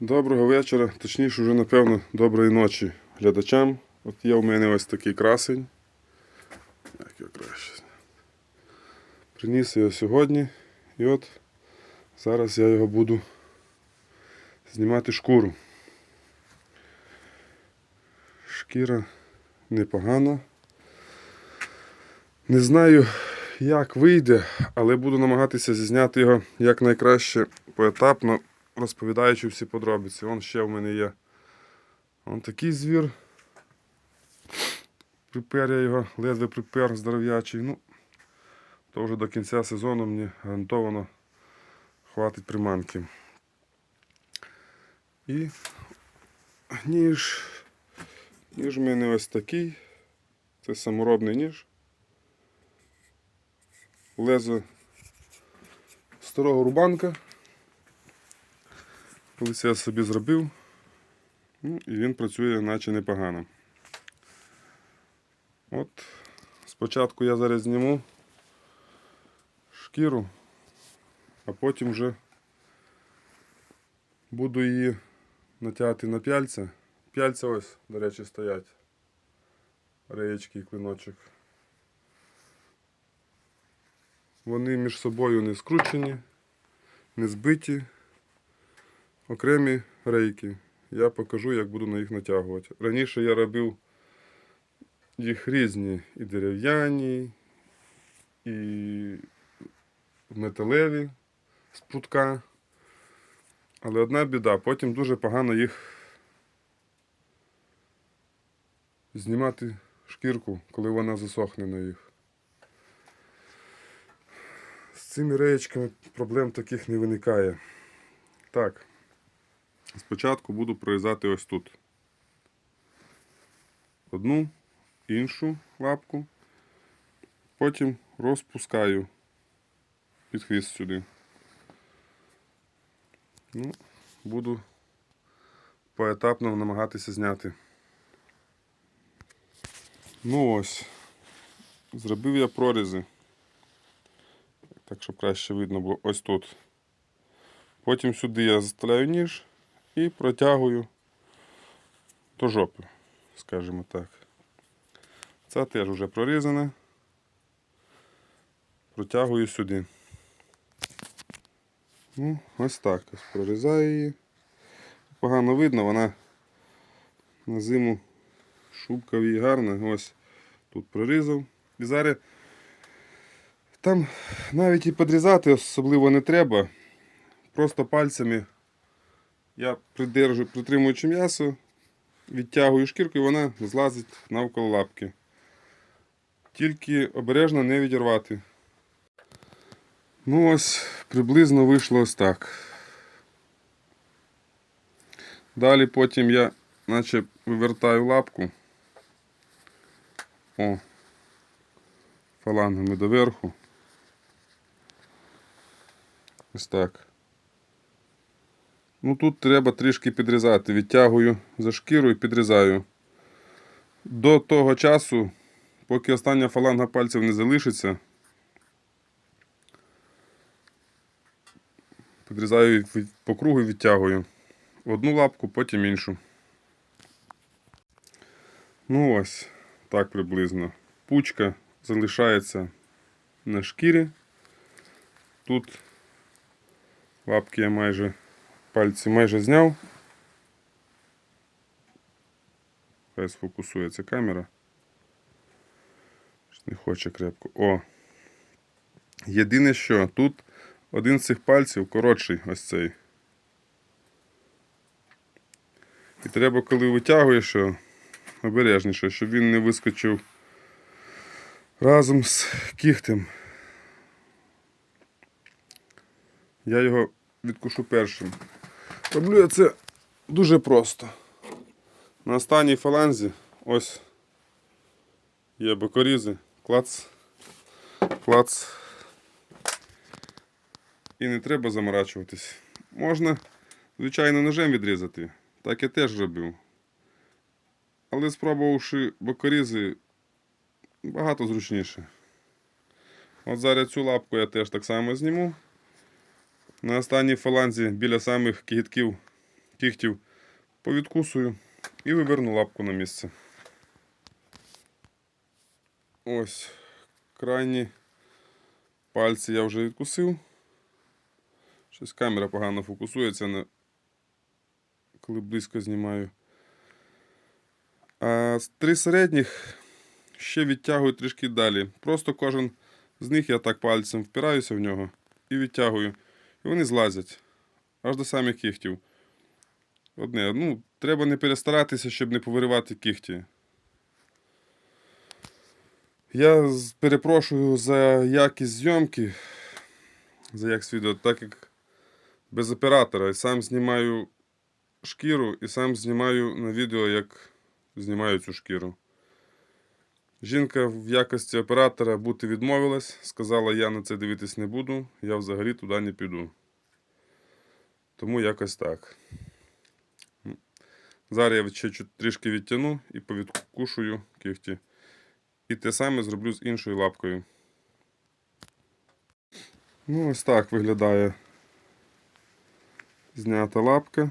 Доброго вечора, точніше, вже, напевно, доброї ночі глядачам. От є у мене ось такий красень. Як його краще. Приніс його сьогодні. І от зараз я його буду знімати шкуру. Шкіра непогана. Не знаю, як вийде, але буду намагатися зізняти його якнайкраще поетапно, розповідаючи всі подробиці. Вон ще в мене є он такий звір. Припер я його, ледве припер здоров'ячий. Ну, то вже до кінця сезону мені гарантовано хватить приманки. І ніж. Ніж в мене ось такий. Це саморобний ніж. Лезо старого рубанка. Колись я собі зробив. Ну, і він працює наче непогано. От спочатку я зараз зніму шкіру, а потім вже буду її натягати на пяльця. Пяльця ось, до речі, стоять. Реєчки і клиночок. Вони між собою не скручені, не збиті, окремі рейки. Я покажу, як буду на їх натягувати. Раніше я робив їх різні і дерев'яні, і металеві з прутка. Але одна біда, потім дуже погано їх знімати шкірку, коли вона засохне на їх. З цими реєчками проблем таких не виникає. Так, спочатку буду прорізати ось тут. Одну, іншу лапку, потім розпускаю під хвіст сюди. Ну, буду поетапно намагатися зняти. Ну ось, зробив я прорізи. Так, щоб краще видно було ось тут. Потім сюди я заставляю ніж і протягую до жопи, скажімо так. Це теж вже прорізане. Протягую сюди. Ну, ось так. Ось прорізаю її. Погано видно, вона на зиму шубка в її гарна. Ось тут прорізав. І зараз там навіть і підрізати особливо не треба. Просто пальцями я придержу, притримуючи м'ясо, відтягую шкірку і вона злазить навколо лапки. Тільки обережно не відірвати. Ну ось приблизно вийшло ось так. Далі потім я наче вивертаю лапку. О, фалангами доверху. Ось так. Ну тут треба трішки підрізати. Відтягую за шкіру і підрізаю. До того часу, поки остання фаланга пальців не залишиться, підрізаю по кругу і відтягую. Одну лапку, потім іншу. Ну ось, так приблизно. Пучка залишається на шкірі. Тут лапки я майже пальці майже зняв. Хай сфокусується камера. Не хоче крепко. О! Єдине що, тут один з цих пальців коротший ось цей. І треба, коли витягуєш, обережніше, щоб він не вискочив разом з кігтем. Я його відкушу першим. Роблю я це дуже просто. На останній фаланзі ось є бокорізи, клац, клац. І не треба заморачуватись. Можна, звичайно, ножем відрізати. Так я теж робив. Але спробувавши бокорізи, багато зручніше. От зараз цю лапку я теж так само зніму. На останній фаланзі біля самих кігітків кігтів повідкусую і виверну лапку на місце. Ось крайні пальці я вже відкусив. Щось камера погано фокусується, на... коли близько знімаю. А три середніх ще відтягую трішки далі. Просто кожен з них я так пальцем впираюся в нього і відтягую. І вони злазять аж до самих кігтів. Одне, ну, треба не перестаратися, щоб не повиривати кігті. Я перепрошую за якість зйомки, за якість відео, так як без оператора. І сам знімаю шкіру і сам знімаю на відео, як знімаю цю шкіру. Жінка в якості оператора бути відмовилась, сказала, я на це дивитись не буду, я взагалі туди не піду. Тому якось так. Зараз я ще трішки відтягну і повідкушую кігті. І те саме зроблю з іншою лапкою. Ну, ось так виглядає знята лапка.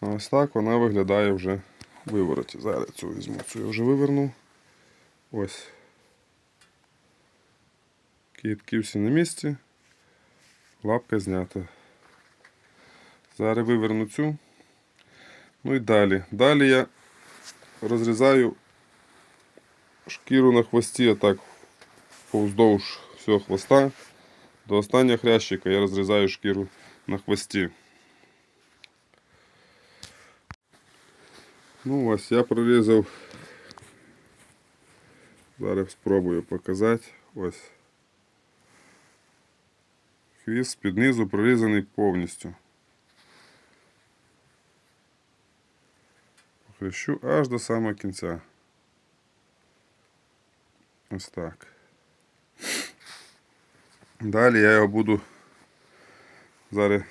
Ось так вона виглядає вже вивороті. Зараз цю візьму, цю я вже виверну. Ось. Кітки всі на місці. Лапка знята. Зараз виверну цю. Ну і далі. Далі я розрізаю шкіру на хвості, отак повздовж всього хвоста. До останнього хрящика я розрізаю шкіру на хвості. Ну ось я прорізав. Зараз спробую показати. Ось. Хвіст під низу прорізаний повністю. Хрещу аж до самого кінця. Ось так. Далі я його буду зараз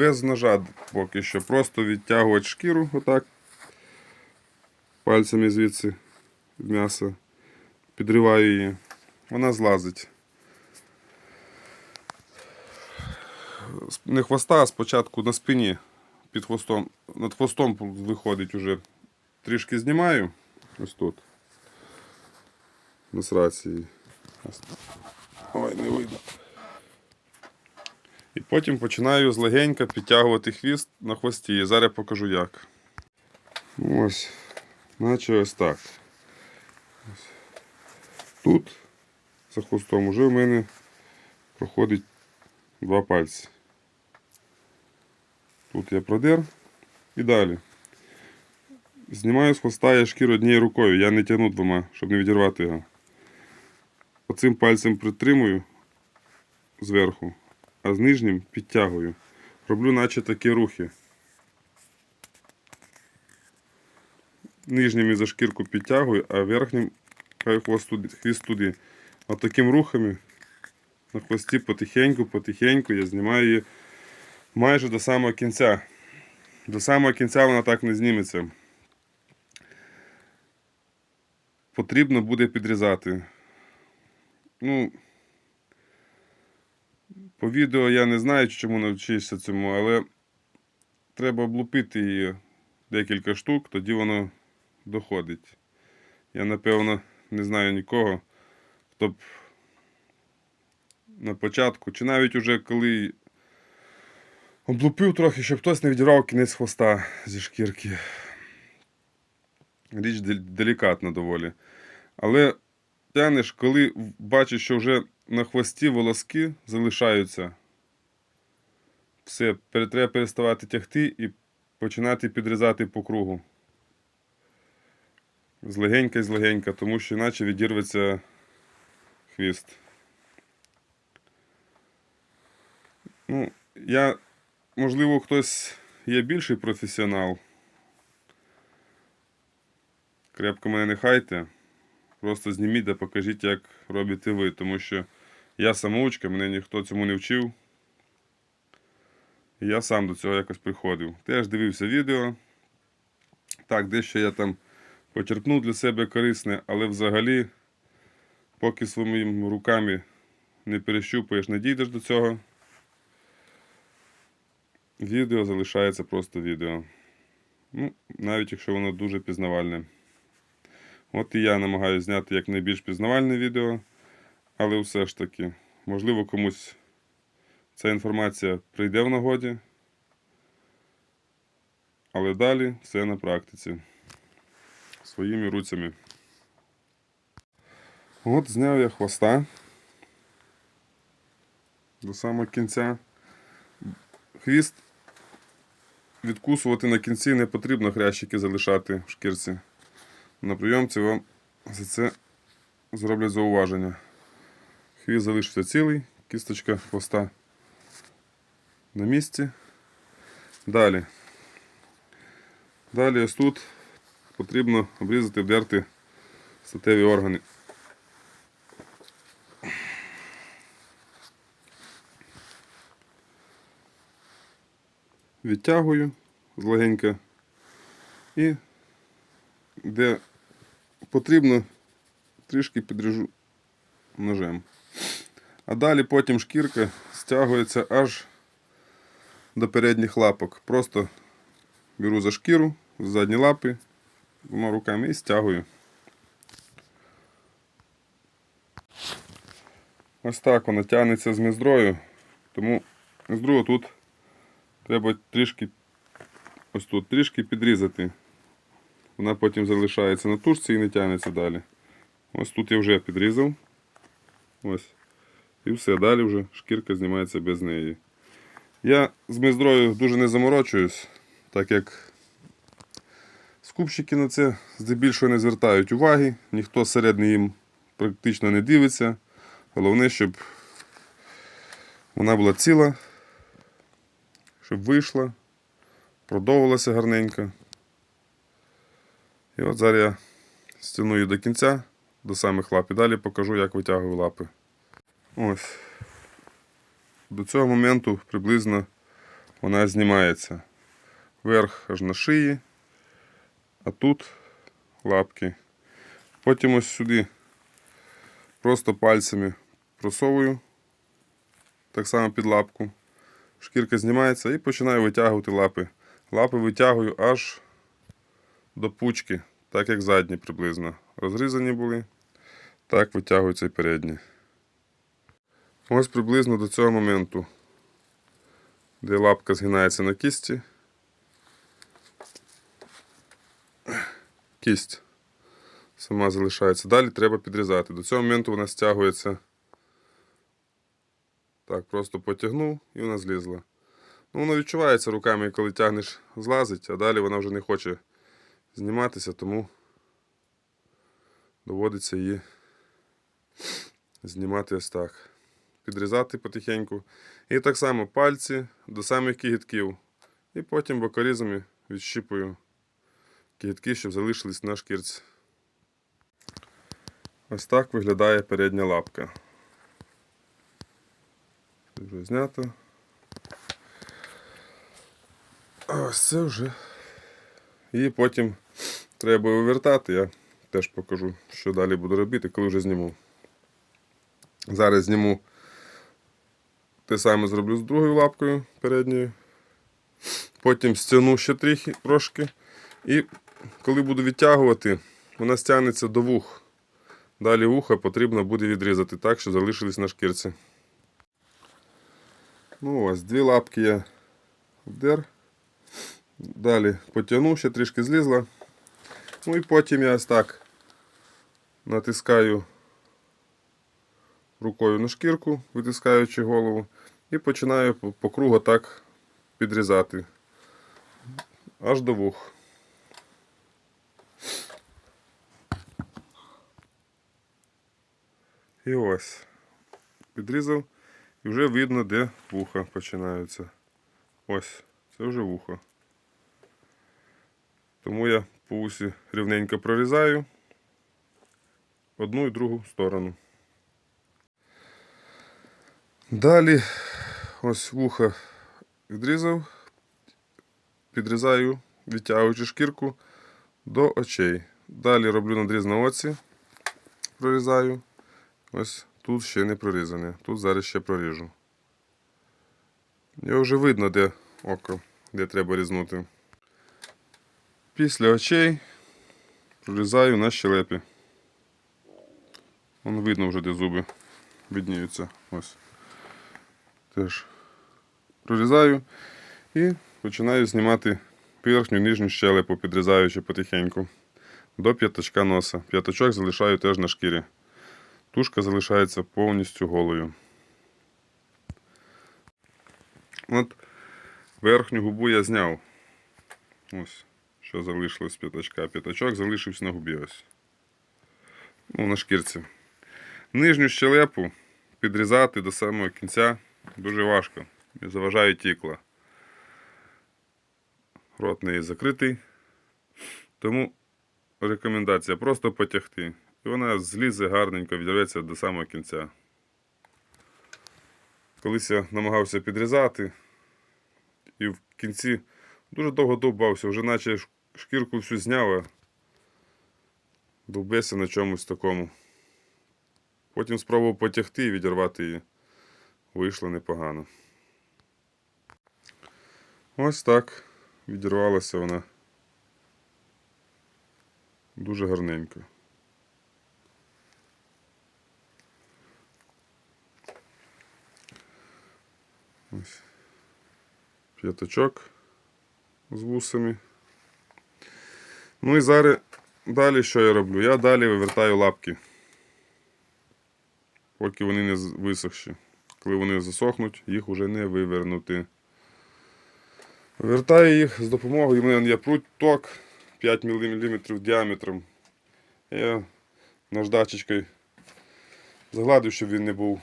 без ножа поки що. Просто відтягувати шкіру отак. Пальцями звідси від. Підриваю її. Вона злазить. Не хвоста, а спочатку на спині під хвостом. Над хвостом виходить уже. Трішки знімаю. Ось тут. На срації. Ось. Ой, не видно. І потім починаю злегенька підтягувати хвіст на хвості. І зараз покажу як. Ось. Наче ось так. Тут за хвостом уже в мене проходить два пальці. Тут я продер і далі. Знімаю з хвоста я шкіру однією рукою, я не тягну двома, щоб не відірвати його. Оцим пальцем притримую зверху, а з нижнім підтягую. Роблю наче такі рухи. Нижнім за шкірку підтягую, а верхнім хай хвост хвіст туди. От таким рухами на хвості потихеньку, потихеньку я знімаю її майже до самого кінця. До самого кінця вона так не зніметься. Потрібно буде підрізати. Ну, по відео я не знаю, чому навчишся цьому, але треба облупити її декілька штук, тоді воно доходить. Я, напевно, не знаю нікого, хто б на початку, чи навіть уже коли облупив трохи, щоб хтось не відірвав кінець хвоста зі шкірки. Річ делікатна доволі. Але тянеш, коли бачиш, що вже на хвості волоски залишаються. Все, треба переставати тягти і починати підрізати по кругу. Злегенька, і злегенька, тому що іначе відірветься хвіст. Ну, я, можливо, хтось є більший професіонал. Крепко мене не хайте. Просто зніміть та покажіть, як робите ви, тому що я самоучка, мене ніхто цьому не вчив. Я сам до цього якось приходив. Теж дивився відео. Так, дещо я там почерпнув для себе корисне, але взагалі, поки своїми руками не перещупаєш, не дійдеш до цього, відео залишається просто відео. Ну, навіть якщо воно дуже пізнавальне. От і я намагаюся зняти як найбільш пізнавальне відео, але все ж таки, можливо, комусь ця інформація прийде в нагоді. Але далі все на практиці. Своїми руцями. От зняв я хвоста до самого кінця. Хвіст відкусувати на кінці не потрібно хрящики залишати в шкірці. На прийомці вам за це зроблять зауваження. Хвіст залишиться цілий, кісточка хвоста на місці. Далі. Далі ось тут потрібно обрізати, вдерти статеві органи. Відтягую злегенька і де потрібно трішки підріжу ножем. А далі потім шкірка стягується аж до передніх лапок. Просто беру за шкіру, з задні лапи, двома руками і стягую. Ось так воно тягнеться з міздрою, тому міздру тут треба трішки ось тут трішки підрізати. Вона потім залишається на тушці і не тягнеться далі. Ось тут я вже підрізав. Ось. І все, далі вже шкірка знімається без неї. Я з міздрою дуже не заморочуюсь, так як скупщики на це здебільшого не звертають уваги, ніхто зсередини їм практично не дивиться. Головне, щоб вона була ціла, щоб вийшла, продовжилася гарненько. І от зараз я стягну її до кінця, до самих лап і далі покажу, як витягую лапи. Ось. До цього моменту приблизно вона знімається. Верх аж на шиї, а тут лапки. Потім ось сюди просто пальцями просовую, так само під лапку. Шкірка знімається і починаю витягувати лапи. Лапи витягую аж до пучки, так як задні приблизно. Розрізані були, так витягуються і передні. Ось приблизно до цього моменту, де лапка згинається на кісті. Кість сама залишається. Далі треба підрізати. До цього моменту вона стягується. Так, просто потягнув і вона злізла. Ну, воно відчувається руками, коли тягнеш, злазить, а далі вона вже не хоче зніматися, тому доводиться її знімати ось так. Підрізати потихеньку. І так само пальці до самих кігітків. І потім бокорізами відщіпую кігітки, щоб залишились на шкірці. Ось так виглядає передня лапка. Це вже знято. Ось це вже. І потім треба вивертати. Я теж покажу, що далі буду робити, коли вже зніму. Зараз зніму те саме зроблю з другою лапкою передньою. Потім стягну ще трохи трошки. І коли буду відтягувати, вона стягнеться до вух. Далі вуха потрібно буде відрізати так, щоб залишились на шкірці. Ну ось, дві лапки я вдер. Далі потягнув, ще трішки злізла. Ну і потім я ось так натискаю рукою на шкірку, витискаючи голову, і починаю по, кругу так підрізати. Аж до вух. І ось. Підрізав і вже видно, де вуха починаються. Ось, це вже вухо. Тому я по усі рівненько прорізаю одну і другу сторону. Далі ось вуха відрізав, підрізаю, відтягуючи шкірку до очей. Далі роблю надріз на оці, прорізаю. Ось тут ще не прорізане. Тут зараз ще проріжу. Його вже видно, де око, де треба різнути. Після очей прорізаю на щелепі. Вон видно вже, де зуби видніються. Ось. Теж прорізаю і починаю знімати верхню нижню щелепу, підрізаючи потихеньку до п'ятачка носа. П'ятачок залишаю теж на шкірі. Тушка залишається повністю голою. От верхню губу я зняв. Ось, що залишилось з п'ятачка. П'ятачок залишився на губі ось. Ну, на шкірці. Нижню щелепу підрізати до самого кінця дуже важко. І заважає тікла. Рот неї закритий. Тому рекомендація просто потягти. І вона злізе гарненько, відірветься до самого кінця. Колись я намагався підрізати, і в кінці дуже довго довбався, вже наче шкірку всю зняв, довбився на чомусь такому. Потім спробував потягти і відірвати її. Вийшло непогано. Ось так відірвалася вона. Дуже гарненько. Ось. П'ятачок з вусами. Ну і зараз далі що я роблю? Я далі вивертаю лапки. Поки вони не висохші. Коли вони засохнуть, їх вже не вивернути. Вивертаю їх з допомогою. У мене є пруток 5 мм діаметром. Я наждачечкою загладив, щоб він не був,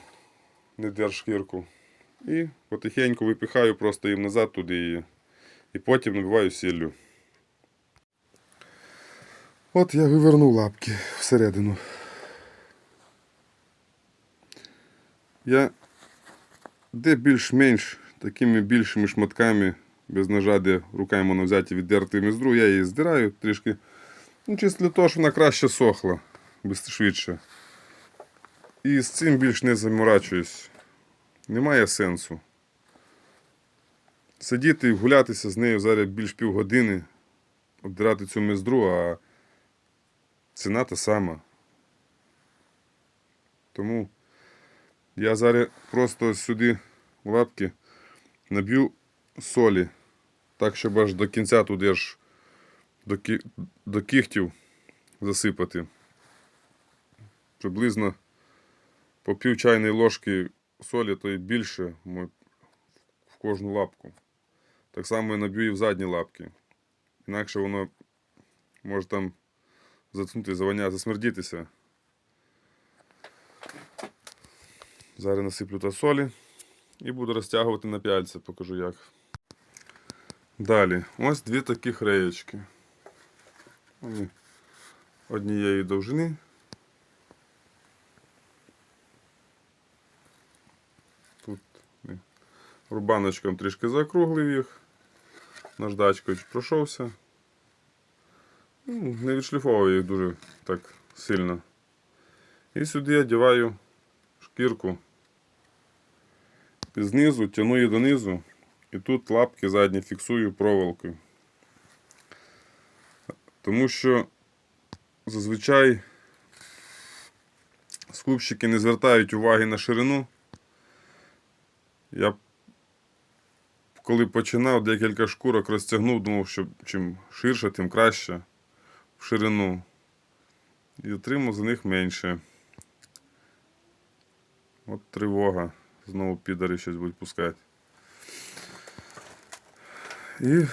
не дер шкірку. І потихеньку випихаю просто їм назад туди її. І потім набиваю сіллю. От я вивернув лапки всередину. Я де більш-менш такими більшими шматками без ножа, де руками можна взяти віддерти міздру, я її здираю трішки. Ну, чисто для того, щоб вона краще сохла, швидше. І з цим більш не заморачуюсь. Немає сенсу. Сидіти і гулятися з нею зараз більш півгодини, обдирати цю мездру, а ціна та сама. Тому я зараз просто сюди лапки наб'ю солі, так, щоб аж до кінця туди аж до, кі- до кігтів засипати. Приблизно по пів чайної ложки солі, то й більше в кожну лапку. Так само я наб'ю і в задні лапки. Інакше воно може там затнути, завоня, засмердітися. Зараз насиплю та солі і буду розтягувати на пяльце, покажу як. Далі, ось дві такі хреєчки. Вони однієї довжини. Тут рубаночком трішки закруглив їх, наждачкою пройшовся. Ну, не відшліфовую їх дуже так сильно. І сюди я діваю шкірку. Знизу тяну її донизу. І тут лапки задні фіксую проволокою. Тому що зазвичай скупщики не звертають уваги на ширину. Я коли починав декілька шкурок розтягнув, думав, що чим ширше, тим краще в ширину. І отримав за них менше. От тривога. Знову підари щось будуть пускати. І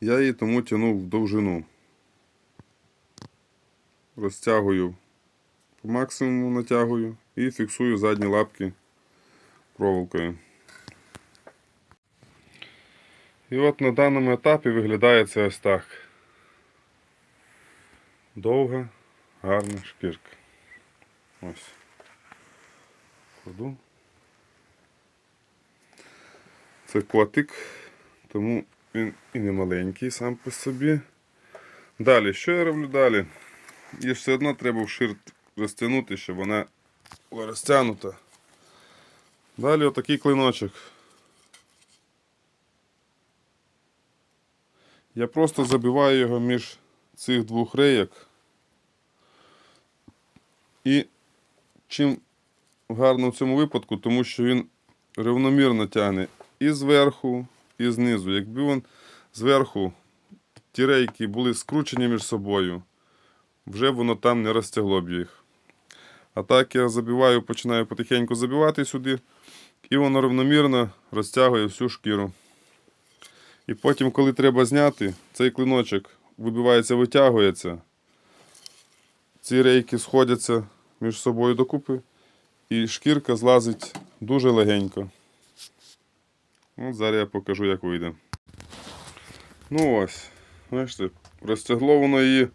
я її тому тягнув в довжину. Розтягую по максимуму натягую і фіксую задні лапки проволокою. І от на даному етапі виглядає це ось так. Довга, гарна шкірка. Ось. Кладу. Це котик, тому він і не маленький сам по собі. Далі, що я роблю далі? І все одно треба вшир розтягнути, щоб вона була розтягнута. Далі отакий клиночок. Я просто забиваю його між цих двох рейок. І чим гарно в цьому випадку, тому що він рівномірно тягне і зверху, і знизу. Якби він зверху ті рейки були скручені між собою, вже воно там не розтягло б їх. А так я забиваю, починаю потихеньку забивати сюди, і воно рівномірно розтягує всю шкіру. І потім, коли треба зняти, цей клиночок вибивається, витягується. Ці рейки сходяться між собою докупи, і шкірка злазить дуже легенько. От зараз я покажу, як вийде. Ну ось, бачите, розтягло воно її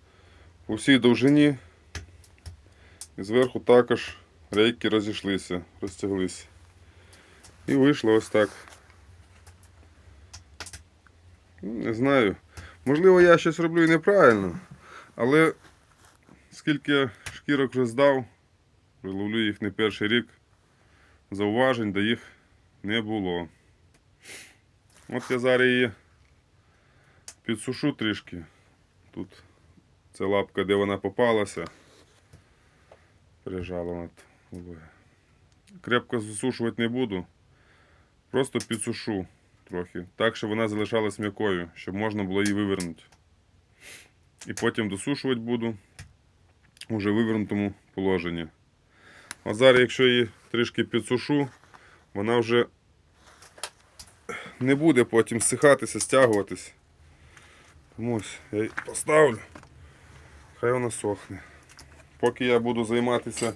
у всій довжині. І зверху також рейки розійшлися, розтяглися. І вийшло ось так. Ну, Не знаю. Можливо, я щось роблю і неправильно, але скільки шкірок вже здав, вже ловлю їх не перший рік, зауважень до їх не було. От я зараз її підсушу трішки. Тут це лапка, де вона попалася. Прижала вона. вологе. Крепко засушувати не буду. Просто підсушу трохи. Так, щоб вона залишалась м'якою, щоб можна було її вивернути. І потім досушувати буду уже вивернутому положенні. А зараз, якщо її трішки підсушу, вона вже не буде потім стихатися, стягуватись. Тому ось я її поставлю. Хай вона сохне. Поки я буду займатися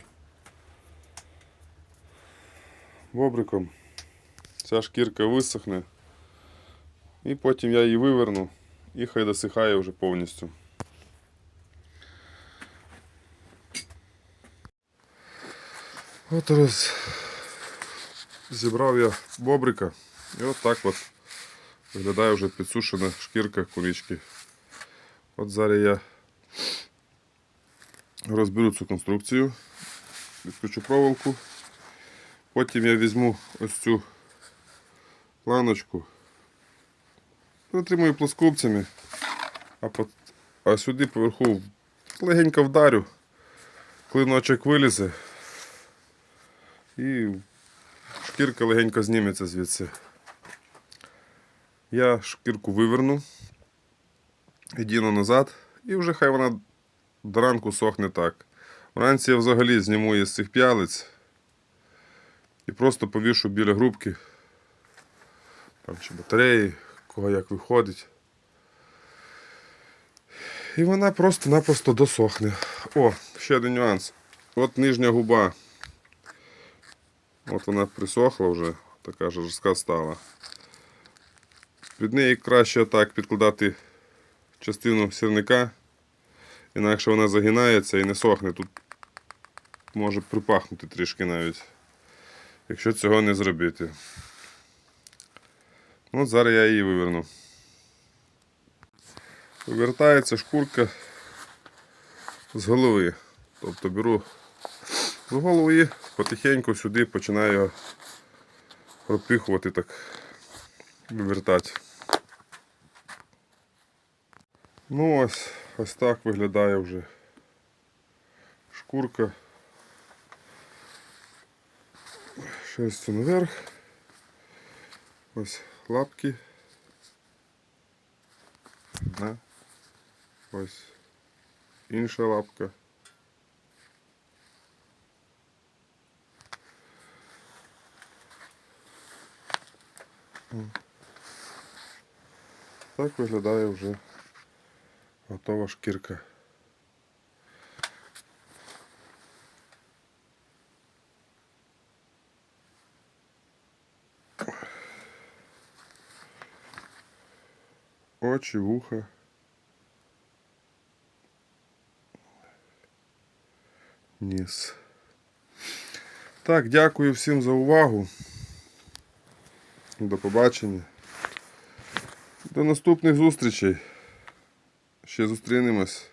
бобриком, ця шкірка висохне. І потім я її виверну і хай досихає вже повністю. От роз зібрав я бобрика. І от так от виглядає вже підсушена шкірка курічки. От зараз я розберу цю конструкцію, відкручу проволоку. Потім я візьму ось цю планочку, притримую плоскопцями, а, по- а сюди поверху легенько вдарю, клиночок вилізе і шкірка легенько зніметься звідси. Я шкірку виверну, діну назад і вже хай вона до ранку сохне так. Вранці я взагалі зніму її з цих п'ялиць і просто повішу біля грубки. Там чи батареї, кого як виходить. І вона просто-напросто досохне. О, ще один нюанс. От нижня губа. От вона присохла вже, така жорстка стала. Під неї краще так підкладати частину сірника, інакше вона загинається і не сохне. Тут може припахнути трішки навіть, якщо цього не зробити. Ну, От зараз я її виверну. Вивертається шкурка з голови. Тобто беру з голови потихеньку сюди починаю пропихувати так, вивертати. Ну ось, ось так виглядає вже шкурка. Шерстю наверх. Ось лапки. Ось інша лапка. Так виглядає вже готова шкірка. Очі, вуха. Ніс. Так, дякую всім за увагу. До побачення. До наступних зустрічей. Ще зустрінемось.